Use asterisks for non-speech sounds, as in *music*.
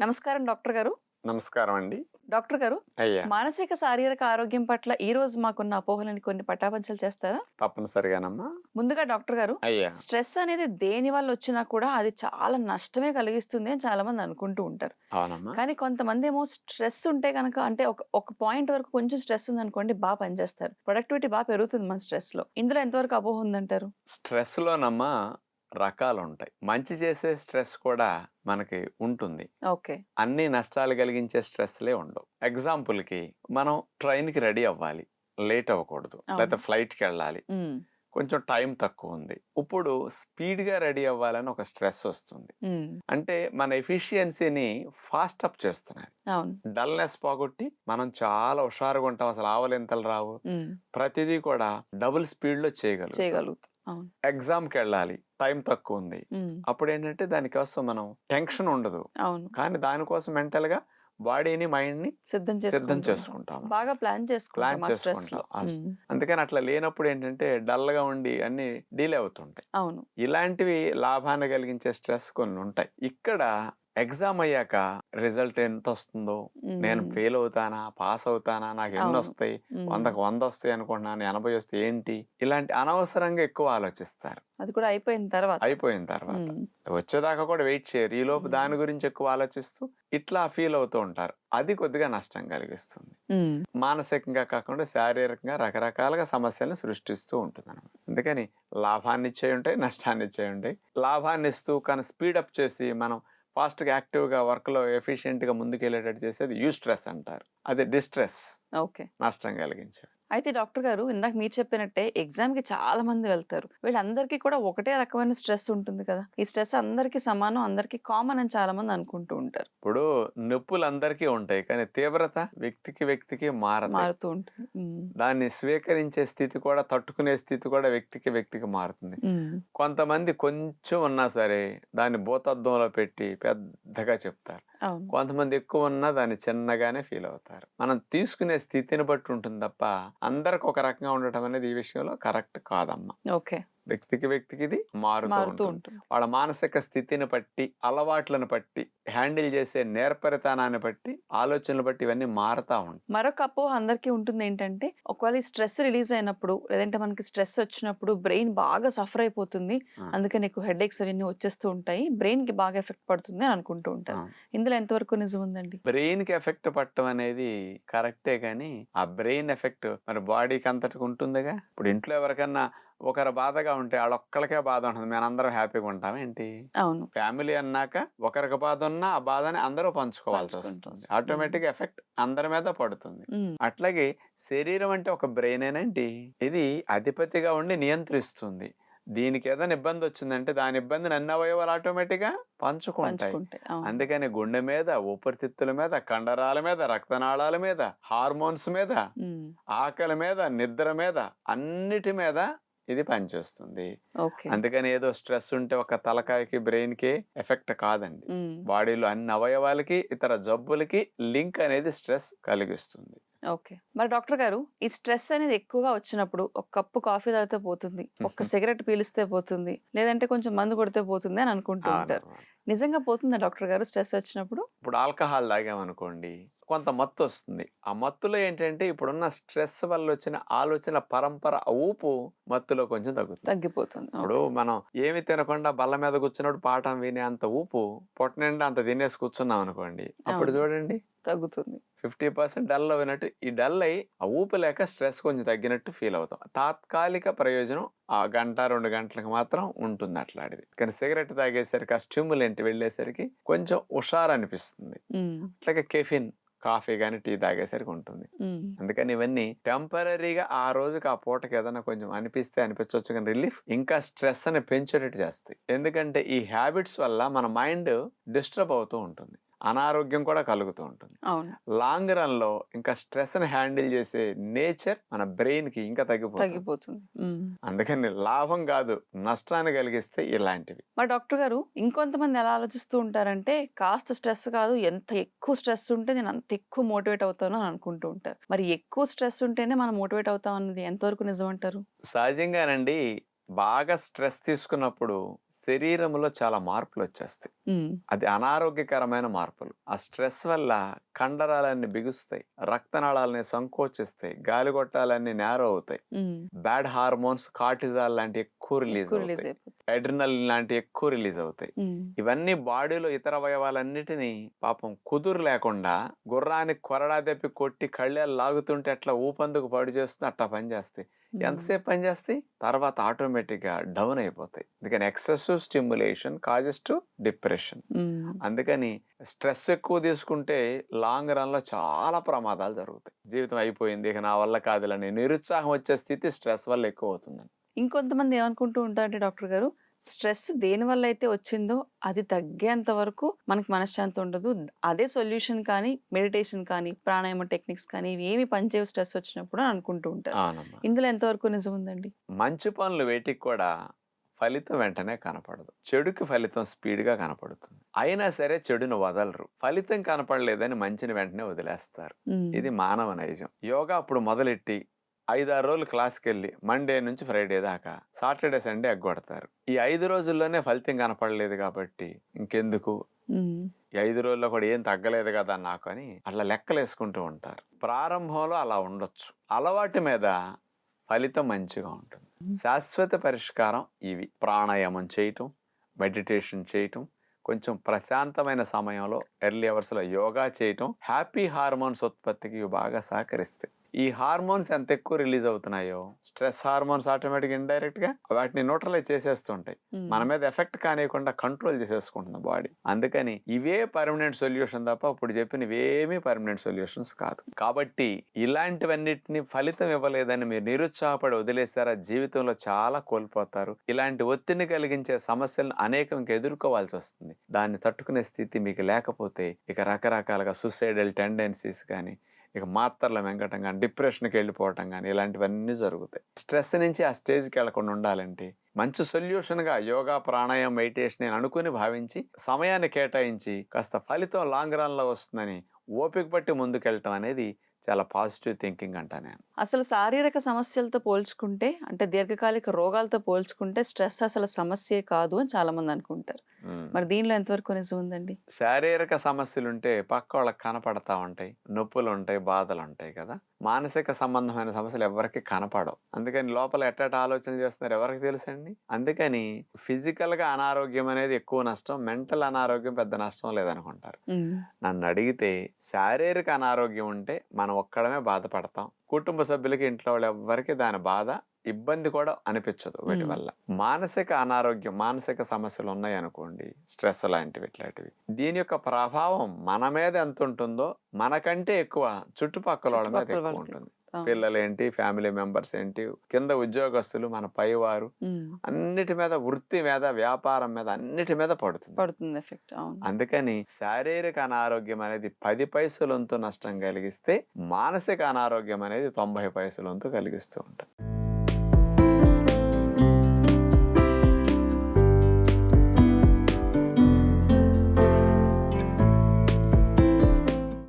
నమస్కారం డాక్టర్ గారు. నమస్కారం అండి. డాక్టర్ గారు అయ్యా. మానసిక శారీరక ఆరోగ్యం పట్ల ఈ రోజు మాకున్న అపోహలని కొన్ని పటాపంచలు చేస్తారా? తప్పనిసరిగానమ్మా. ముందుగా డాక్టర్ గారు అయ్యా. స్ట్రెస్ అనేది దేని వల్ల వచ్చినా కూడా అది చాలా నష్టమే కలిగిస్తుంది అని చాలా మంది అనుకుంటూ ఉంటారు. అవునమ్మా. కానీ కొంతమంది ఏమో స్ట్రెస్ ఉంటే కనుక అంటే ఒక ఒక పాయింట్ వరకు కొంచెం స్ట్రెస్ ఉంది అనుకోండి బాగా పనిచేస్తారు. ప్రొడక్టివిటీ బాగా పెరుగుతుంది మన స్ట్రెస్లో ఇందులో ఎంతవరకు అపోహ ఉందంటారు? స్ట్రెస్ లోనమ్మా రకాలు ఉంటాయి మంచి చేసే స్ట్రెస్ కూడా మనకి ఉంటుంది. ఓకే. అన్ని నష్టాలు కలిగించే స్ట్రెస్లే ఉండవు. ఎగ్జాంపుల్కి మనం ట్రైన్కి రెడీ అవ్వాలి. లేట్ అవ్వకూడదు. లేకపోతే ఫ్లైట్కి వెళ్ళాలి కొంచెం టైం తక్కువ ఉంది ఇప్పుడు స్పీడ్గా రెడీ అవ్వాలని ఒక స్ట్రెస్ వస్తుంది. అంటే మన ఎఫిషియన్సీని ఫాస్ట్ అప్ చేస్తున్నది డల్నెస్ పోగొట్టి మనం చాలా హుషారుగా ఉంటాం. అసలు ఆవలింతలు రావు. ప్రతిదీ కూడా డబుల్ స్పీడ్లో చేయగలుగుతాం. ఎగ్జామ్కి వెళ్ళాలి టైం తక్కువ ఉంది అప్పుడు ఏంటంటే దానికోసం మనం. టెన్షన్ ఉండదు. అవును. కానీ దానికోసం మెంటల్గా బాడీని మైండ్ని సిద్ధం సిద్ధం చేసుకుంటాం. బాగా ప్లాన్ చేసుకుంటాం ప్లాన్ చేసుకుంటాం. అందుకని అట్లా లేనప్పుడు ఏంటంటే డల్గా ఉండి అన్ని డీలే అవుతుంటాయి. అవును. ఇలాంటివి లాభాన్ని కలిగించే స్ట్రెస్ కొన్ని ఉంటాయి ఇక్కడ ఎగ్జామ్ అయ్యాక రిజల్ట్ ఎంత వస్తుందో నేను ఫెయిల్ అవుతానా పాస్ అవుతానా నాకు ఎన్ని. వస్తాయి వందకు వంద వస్తాయి అనుకుంటున్నాను ఎనభై వస్తే ఏంటి ఇలాంటి అనవసరంగా ఎక్కువ ఆలోచిస్తారు. అది కూడా అయిపోయిన తర్వాత. అయిపోయిన తర్వాత. వచ్చేదాకా కూడా వెయిట్ చేయరు. ఈ లోపు. దాని గురించి ఎక్కువ ఆలోచిస్తూ ఇట్లా ఫీల్ అవుతూ ఉంటారు. అది కొద్దిగా నష్టం కలిగిస్తుంది. మానసికంగా కాకుండా శారీరకంగా రకరకాలుగా సమస్యలను సృష్టిస్తూ ఉంటుంది అనమాట అందుకని లాభాన్ని ఇచ్చే ఉంటాయి నష్టాన్ని ఇచ్చే ఉంటాయి లాభాన్ని ఇస్తూ కానీ స్పీడప్ చేసి మనం ఫాస్ట్గా యాక్టివ్గా వర్క్లో ఎఫిషియెంట్గా ముందుకెళ్ళేటట్టు చేసేది యూ స్ట్రెస్ అంటారు. అది డిస్ట్రెస్ ఓకే. నష్టం కలిగించేది. అయితే డాక్టర్ గారు ఇందాక మీరు చెప్పినట్టే ఎగ్జామ్కి చాలా మంది వెళ్తారు. వీళ్ళందరికీ కూడా ఒకటే రకమైన స్ట్రెస్ ఉంటుంది కదా! ఈ స్ట్రెస్ అందరికీ సమానం అందరికీ కామన్ అని చాలా మంది అనుకుంటూ ఉంటారు. ఇప్పుడు నొప్పులు అందరికీ ఉంటాయి. కానీ తీవ్రత వ్యక్తికి వ్యక్తికి మారదు మారుతూ ఉంటుంది. దాన్ని స్వీకరించే స్థితి కూడా తట్టుకునే స్థితి కూడా వ్యక్తికి వ్యక్తికి మారుతుంది. కొంతమంది కొంచెం ఉన్నా సరే దాన్ని భూతద్దంలో పెట్టి పెద్దగా చెప్తారు. కొంతమంది ఎక్కువ ఉన్నా దాన్ని చిన్నగానే ఫీల్ అవుతారు మనం తీసుకునే స్థితిని బట్టి ఉంటుంది తప్ప అందరికి ఒక రకంగా ఉండటం అనేది ఈ విషయంలో కరెక్ట్ కాదమ్మా. ఓకే. వ్యక్తికి వ్యక్తికి ఇది మారుతూ ఉంటుంది. వాళ్ళ మానసిక స్థితిని బట్టి అలవాట్లను బట్టి హ్యాండిల్ చేసే నేర్పరితనాన్ని బట్టి ఆలోచనలు బట్టి ఇవన్నీ మారుతా ఉంటాయి. మరొక అపోహ అందరికీ ఉంటుంది ఏంటంటే ఒకవేళ స్ట్రెస్ రిలీజ్ అయినప్పుడు లేదంటే మనకి స్ట్రెస్ వచ్చినప్పుడు బ్రెయిన్ బాగా సఫర్ అయిపోతుంది. ఆ. అందుకని ఎక్కువ హెడ్ ఎక్స్ అవన్నీ వచ్చేస్తూ ఉంటాయి. బ్రెయిన్కి బాగా ఎఫెక్ట్ పడుతుంది అని అనుకుంటూ ఉంటారు. ఆ. ఇందులో ఎంతవరకు నిజం ఉందండి? బ్రెయిన్కి ఎఫెక్ట్ పట్టడం అనేది కరెక్టే కానీ ఆ బ్రెయిన్ ఎఫెక్ట్ మరి బాడీకి అంతటికి ఉంటుందిగా? ఇప్పుడు ఇంట్లో ఎవరికన్నా ఒకరు బాధగా ఉంటే వాళ్ళొక్కడికే బాధ ఉంటుంది. మేము అందరం హ్యాపీగా ఉంటాం. ఏంటి? అవును. ఫ్యామిలీ అన్నాక ఒకరికి బాధ ఉన్నా ఆ బాధని అందరూ పంచుకోవాల్సి. వస్తుంది. ఆటోమేటిక్ ఎఫెక్ట్ అందరి మీద పడుతుంది. అట్లాగే శరీరం అంటే ఒక బ్రెయిన్ ఏనండి ఇది అధిపతిగా ఉండి నియంత్రిస్తుంది. దీనికి ఏదైనా ఇబ్బంది వచ్చిందంటే దాని ఇబ్బందిని అన్ని అవయవాలు ఆటోమేటిక్గా? పంచుకుంటాయి. అందుకని గుండె మీద ఊపిరితిత్తుల మీద కండరాల మీద రక్తనాళాల మీద హార్మోన్స్ మీద ఆకలి మీద నిద్ర మీద అన్నిటి మీద ఇది పనిచేస్తుంది. ఓకే. అందుకని ఏదో స్ట్రెస్ ఉంటే ఒక తలకాయకి బ్రెయిన్కి ఎఫెక్ట్ కాదండి. బాడీలో అన్ని అవయవాలకి ఇతర జబ్బులకి లింక్ అనేది స్ట్రెస్ కలిగిస్తుంది. ఓకే. మరి డాక్టర్ గారు ఈ స్ట్రెస్ అనేది ఎక్కువగా వచ్చినప్పుడు ఒక కప్పు కాఫీ తాగితే పోతుంది ఒక్క *laughs* సిగరెట్ పీలిస్తే పోతుంది లేదంటే కొంచెం మందు కొడితే పోతుంది అని అనుకుంటూ ఉంటారు. నిజంగా పోతుందా డాక్టర్ గారు స్ట్రెస్ వచ్చినప్పుడు? ఇప్పుడు ఆల్కహాల్ తాగామనుకోండి కొంత మత్తు వస్తుంది. ఆ మత్తులో ఏంటంటే ఇప్పుడున్న స్ట్రెస్ వల్ల వచ్చిన ఆలోచన పరంపర ఆ ఊపు మత్తులో కొంచెం తగ్గుతుంది. తగ్గిపోతుంది. ఇప్పుడు మనం ఏమి తినకుండా బల్ల మీద కూర్చున్నప్పుడు పాఠం వినే అంత ఊపు పొట్ట నిండా అంత తినేసి కూర్చున్నాం అనుకోండి అప్పుడు. చూడండి తగ్గుతుంది. ఫిఫ్టీ పర్సెంట్ డల్ అయినట్టు ఈ డల్ అయి ఆ ఊపు లేక స్ట్రెస్ కొంచెం తగ్గినట్టు ఫీల్ అవుతాం. తాత్కాలిక ప్రయోజనం ఆ గంట రెండు గంటలకు మాత్రం ఉంటుంది అట్లాంటిది. కానీ సిగరెట్ తాగేసరికి ఆ స్టిమ్యులెంట్ వెళ్ళేసరికి కొంచెం హుషారు అనిపిస్తుంది అట్లాగే కెఫిన్ కాఫీ కానీ టీ తాగేసరికి ఉంటుంది. అందుకని ఇవన్నీ టెంపరీగా ఆ రోజుకి ఆ పూటకి ఏదైనా కొంచెం అనిపిస్తే అనిపించవచ్చు కానీ రిలీఫ్ ఇంకా స్ట్రెస్ అని పెంచేటట్టు చేస్తాయి. ఎందుకంటే ఈ హ్యాబిట్స్ వల్ల మన మైండ్ డిస్టర్బ్ అవుతూ ఉంటుంది. అనారోగ్యం కూడా కలుగుతూ ఉంటుంది. అవును. లాంగ్ రన్లో ఇంకా స్ట్రెస్ని హ్యాండిల్ చేసే నేచర్ మన బ్రెయిన్కి ఇంకా తగ్గిపోతుంది. అందుకని లాభం కాదు నష్టాన్ని కలిగిస్తే ఇలాంటివి. మరి డాక్టర్ గారు ఇంకొంతమంది ఎలా ఆలోచిస్తూ ఉంటారంటే కాస్త స్ట్రెస్ కాదు ఎంత ఎక్కువ స్ట్రెస్ ఉంటే నేను అంత ఎక్కువ మోటివేట్ అవుతాను అని అనుకుంటూ ఉంటారు. మరి ఎక్కువ స్ట్రెస్ ఉంటేనే మనం మోటివేట్ అవుతాం అన్నది ఎంతవరకు నిజం అంటారు? సహజంగానండి బాగా స్ట్రెస్ తీసుకున్నప్పుడు శరీరంలో చాలా మార్పులు వచ్చేస్తాయి అది అనారోగ్యకరమైన మార్పులు. ఆ స్ట్రెస్ వల్ల కండరాలన్నీ బిగుస్తాయి రక్తనాళాలని సంకోచిస్తాయి గాలిగొట్టాలన్నీ నేరో అవుతాయి. బ్యాడ్ హార్మోన్స్ కార్టిజాల్ లాంటి ఎక్కువ రిలీజ్ అవుతాయి. అయిపోతుంది ఎడ్రినల్ లాంటి ఎక్కువ రిలీజ్ అవుతాయి. ఇవన్నీ బాడీలో ఇతర అవయవాలన్నిటినీ పాపం కుదురు లేకుండా గుర్రానికి కొరడా తెప్పి కొట్టి కళ్ళేలు లాగుతుంటే అట్లా ఊపందుకు పడి చేస్తుంది అట్లా పనిచేస్తాయి. ఎంతసేపు పనిచేస్తాయి తర్వాత ఆటోమేటిక్గా డౌన్ అయిపోతాయి. అందుకని excessive stimulation causes to depression. అందుకని స్ట్రెస్ ఎక్కువ తీసుకుంటే లాంగ్ రన్లో చాలా ప్రమాదాలు జరుగుతాయి. జీవితం అయిపోయింది ఇక నా వల్ల కాదులని నిరుత్సాహం వచ్చే స్థితి స్ట్రెస్ వల్ల ఎక్కువ అవుతుందండి. ఇంకొంతమంది ఏమనుకుంటూ ఉంటారంటే డాక్టర్ గారు స్ట్రెస్ దేని వల్ల అయితే వచ్చిందో అది తగ్గేంత వరకు మనకి మనశ్శాంతి ఉండదు. అదే సొల్యూషన్ కానీ మెడిటేషన్ కానీ ప్రాణాయామ టెక్నిక్స్ కానీ ఇవి ఏమి పనిచేయవు స్ట్రెస్ వచ్చినప్పుడు అని అనుకుంటూ ఉంటారు. ఇందులో ఎంతవరకు నిజం ఉందండి? మంచి పనులు వేటికి కూడా ఫలితం వెంటనే కనపడదు. చెడుకి ఫలితం స్పీడ్గా కనపడుతుంది. అయినా సరే చెడును వదలరు. ఫలితం కనపడలేదని మంచిని వెంటనే వదిలేస్తారు. ఇది మానవ నైజం. యోగా అప్పుడు మొదలెట్టి ఐదారు రోజులు క్లాస్కి వెళ్ళి మండే నుంచి ఫ్రైడే దాకా సాటర్డే సండే ఎగ్గొడతారు. ఈ ఐదు రోజుల్లోనే ఫలితం కనపడలేదు కాబట్టి ఇంకెందుకు? ఈ ఐదు రోజుల్లో కూడా ఏం తగ్గలేదు కదా నాకు అని అట్లా లెక్కలు వేసుకుంటూ ఉంటారు. ప్రారంభంలో అలా ఉండొచ్చు. అలవాటు మీద ఫలితం మంచిగా ఉంటుంది. శాశ్వత పరిష్కారం ఇవి. ప్రాణాయామం చేయటం మెడిటేషన్ చేయటం కొంచెం ప్రశాంతమైన సమయంలో ఎర్లీ అవర్స్లో యోగా చేయటం హ్యాపీ హార్మోన్స్ ఉత్పత్తికి ఇవి బాగా సహకరిస్తాయి. ఈ హార్మోన్స్ ఎంత ఎక్కువ రిలీజ్ అవుతున్నాయో స్ట్రెస్ హార్మోన్స్ ఆటోమేటిక్ ఇండైరెక్ట్గా వాటిని న్యూట్రలైజ్ చేసేస్తుంటాయి. మన మీద ఎఫెక్ట్ కానివ్వకుండా కంట్రోల్ చేసేసుకుంటుంది బాడీ. అందుకని ఇవే పర్మనెంట్ సొల్యూషన్ తప్ప ఇప్పుడు చెప్పిన ఇవేమీ పర్మనెంట్ సొల్యూషన్స్ కాదు. కాబట్టి ఇలాంటివన్నిటిని ఫలితం ఇవ్వలేదని మీరు నిరుత్సాహపడి వదిలేసారా? జీవితంలో చాలా కోల్పోతారు. ఇలాంటి ఒత్తిడిని కలిగించే సమస్యలను అనేకం ఎదుర్కోవాల్సి వస్తుంది. దాన్ని తట్టుకునే స్థితి మీకు లేకపోతే ఇక రకరకాలుగా సూసైడల్ టెండెన్సీస్ కానీ ఇక మాత్రల వెంకటం కానీ డిప్రెషన్కి వెళ్ళిపోవటం కానీ ఇలాంటివన్నీ జరుగుతాయి. స్ట్రెస్ నుంచి ఆ స్టేజ్కి వెళ్ళకుండా ఉండాలంటే మంచి సొల్యూషన్గా యోగా ప్రాణాయామం మెడిటేషన్ నేను అనుకుని భావించి సమయాన్ని కేటాయించి కాస్త ఫలితం లాంగ్ రన్లో వస్తుందని ఓపిక పట్టి ముందుకెళ్ళటం అనేది చాలా పాజిటివ్ థింకింగ్ అంటా నేను. అసలు శారీరక సమస్యలతో పోల్చుకుంటే అంటే దీర్ఘకాలిక రోగాలతో పోల్చుకుంటే స్ట్రెస్ అసలు సమస్యే కాదు అని చాలా మంది అనుకుంటారు. మరి దీనిలో ఎంతవరకు నిజం ఉందండి శారీరక సమస్యలు ఉంటే పక్క వాళ్ళకి కనపడతా ఉంటాయి నొప్పులు ఉంటాయి బాధలు ఉంటాయి కదా. మానసిక సంబంధమైన సమస్యలు ఎవరికి కనపడవు. అందుకని లోపల ఎట్టట ఆలోచనలు చేస్తున్నారు ఎవరికి తెలుసండి? అందుకని ఫిజికల్గా అనారోగ్యం అనేది ఎక్కువ నష్టం మెంటల్ అనారోగ్యం పెద్ద నష్టం లేదనుకుంటారు. నన్ను అడిగితే శారీరక అనారోగ్యం ఉంటే మనం ఒక్కడమే బాధపడతాం. కుటుంబ సభ్యులకి ఇంట్లో వాళ్ళు ఎవ్వరికి దాని బాధ ఇబ్బంది కూడా అనిపించదు వీటి. వల్ల. మానసిక అనారోగ్యం మానసిక సమస్యలు ఉన్నాయి అనుకోండి స్ట్రెస్ లాంటివి ఇట్లాంటివి. దీని యొక్క ప్రభావం మన మీద ఎంత ఉంటుందో మనకంటే ఎక్కువ చుట్టుపక్కల వాళ్ళ మీద ఎక్కువ. ఉంటుంది. ఆ, పిల్లలు ఏంటి ఫ్యామిలీ మెంబర్స్ ఏంటి కింద ఉద్యోగస్తులు మన పైవారు అన్నిటి మీద వృత్తి మీద వ్యాపారం మీద అన్నిటి మీద పడుతుంది. పడుతుంది ఎఫెక్ట్ అందుకని శారీరక అనారోగ్యం అనేది పది పైసలంతు నష్టం కలిగిస్తే మానసిక అనారోగ్యం అనేది తొంభై పైసలంతు కలిగిస్తూ ఉంటుంది.